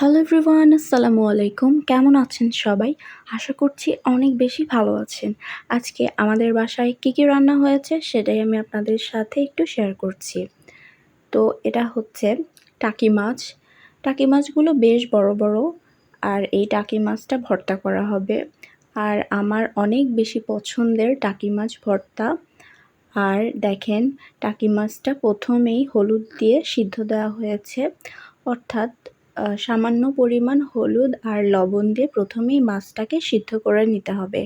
Hello everyone, আসসালামু আলাইকুম। কেমন আছেন সবাই? আশা করছি অনেক বেশি ভালো আছেন। আজকে আমাদের বাসায় কী কী রান্না হয়েছে সেটাই আমি আপনাদের সাথে একটু শেয়ার করছি। তো এটা হচ্ছে টাকি মাছ। টাকি মাছগুলো বেশ বড় বড় আর এই টাকি মাছটা ভর্তা করা হবে। আর আমার অনেক বেশি পছন্দের টাকি মাছ ভর্তা। আর দেখেন, টাকি মাছটা প্রথমেই হলুদ দিয়ে সিদ্ধ দেওয়া হয়েছে। অর্থাৎ সামান্য পরিমাণ হলুদ আর লবণ দিয়ে প্রথমেই মাছটাকে সিদ্ধ করে নিতে হবে।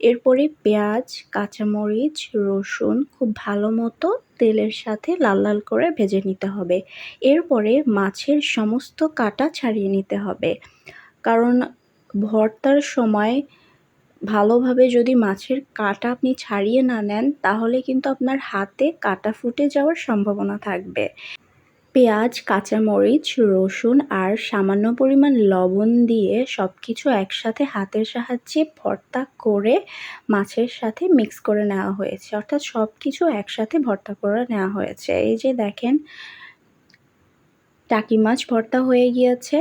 এরপরে পেঁয়াজ, কাঁচামরিচ, রসুন খুব ভালো মতো তেলের সাথে লাল লাল করে ভেজে নিতে হবে। এরপরে মাছের সমস্ত কাটা ছাড়িয়ে নিতে হবে। কারণ ভর্তার সময় ভালোভাবে যদি মাছের কাটা আপনি ছাড়িয়ে না নেন, তাহলে কিন্তু আপনার হাতে কাটা ফুটে যাওয়ার সম্ভাবনা থাকবে। পেঁয়াজ, কাঁচামরিচ, রসুন আর সামান্য পরিমাণ লবণ দিয়ে সব কিছু একসাথে হাতের সাহায্যে ভর্তা করে মাছের সাথে মিক্স করে নেওয়া হয়েছে। অর্থাৎ সব কিছু একসাথে ভর্তা করে নেওয়া হয়েছে। এই যে দেখেন, টাকি মাছ ভর্তা হয়ে গিয়েছে।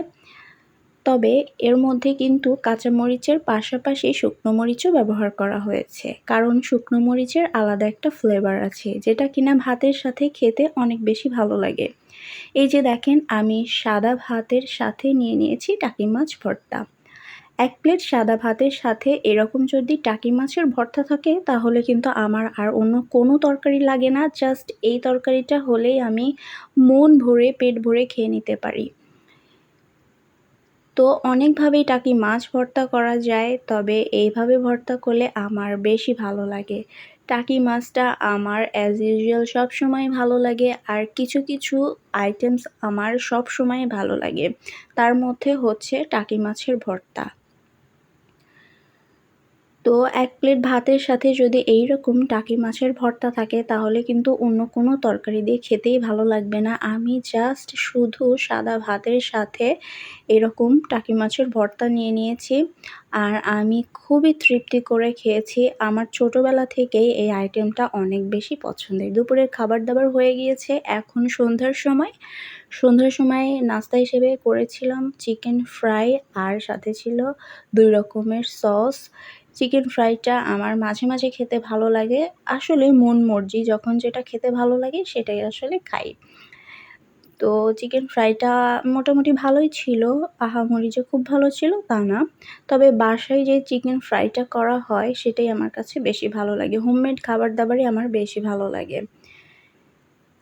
তবে এর মধ্যে কিন্তু কাঁচামরিচের পাশাপাশি শুকনো মরিচও ব্যবহার করা হয়েছে। কারণ শুকনো মরিচের আলাদা একটা ফ্লেভার আছে, যেটা কিনা ভাতের সাথে খেতে অনেক বেশি ভালো লাগে। এই যে দেখেন, আমি সাদা ভাতের সাথে নিয়ে নিয়েছি টাকি মাছ ভর্তা। এক প্লেট সাদা ভাতের সাথে এরকম যদি টাকি মাছের ভর্তা থাকে, তাহলে কিন্তু আমার আর অন্য কোনো তরকারি লাগে না জাস্ট এই তরকারিটা হলেই আমি মন ভরে, পেট ভরে খেয়ে নিতে পারি। তো অনেকভাবেই টাকি মাছ ভর্তা করা যায়, তবে এইভাবে ভর্তা করলে আমার বেশি ভালো লাগে। টাকি মাছটা আমার অ্যাজ ইউজুয়াল সবসময় ভালো লাগে, আর কিছু কিছু আইটেমস আমার সব সময় ভালো লাগে। তার মধ্যে হচ্ছে টাকি মাছের ভর্তা। তো এক প্লেট ভাতের সাথে যদি এই রকম টাকি মাছের ভর্তা থাকে, তাহলে কিন্তু অন্য কোনো তরকারি দিয়ে খেতেই ভালো লাগবে না। আমি জাস্ট শুধু সাদা ভাতের সাথে এরকম টাকি মাছের ভর্তা নিয়ে নিয়েছি আর আমি খুবই তৃপ্তি করে খেয়েছি। আমার ছোটোবেলা থেকেই এই আইটেমটা অনেক বেশি পছন্দের। দুপুরের খাবার দাবার হয়ে গিয়েছে। এখন সন্ধ্যার সময়। সন্ধ্যার সময় নাস্তা হিসেবে করেছিলাম চিকেন ফ্রাই আর সাথে ছিল দুই রকমের সস চিকেন ফ্রাইটা আমার মাঝে মাঝে খেতে ভালো লাগে। আসলে মন মর্জি, যখন যেটা খেতে ভালো লাগে সেটাই আসলে খাই। তো চিকেন ফ্রাইটা মোটামুটি ভালোই ছিল আহামরি যে খুব ভালো ছিল তা না। তবে বাসায় যে চিকেন ফ্রাইটা করা হয় সেটাই আমার কাছে বেশি ভালো লাগে। হোমমেড খাবার দাবারই আমার বেশি ভালো লাগে।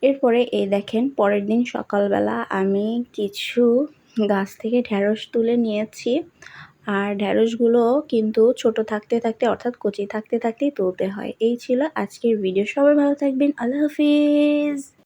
এরপরে এই দেখেন, পরের দিন সকালবেলা আমি কিছু গাছ থেকে ঢ্যাঁড়স তুলে নিয়েছি। আর ঢ্যাঁড়সগুলো কিন্তু ছোট থাকতে থাকতে, অর্থাৎ কচি থাকতে থাকতেই তুলতে হয়। এই ছিল আজকের ভিডিও। সবাই ভালো থাকবেন। আল্লাহ হাফিজ।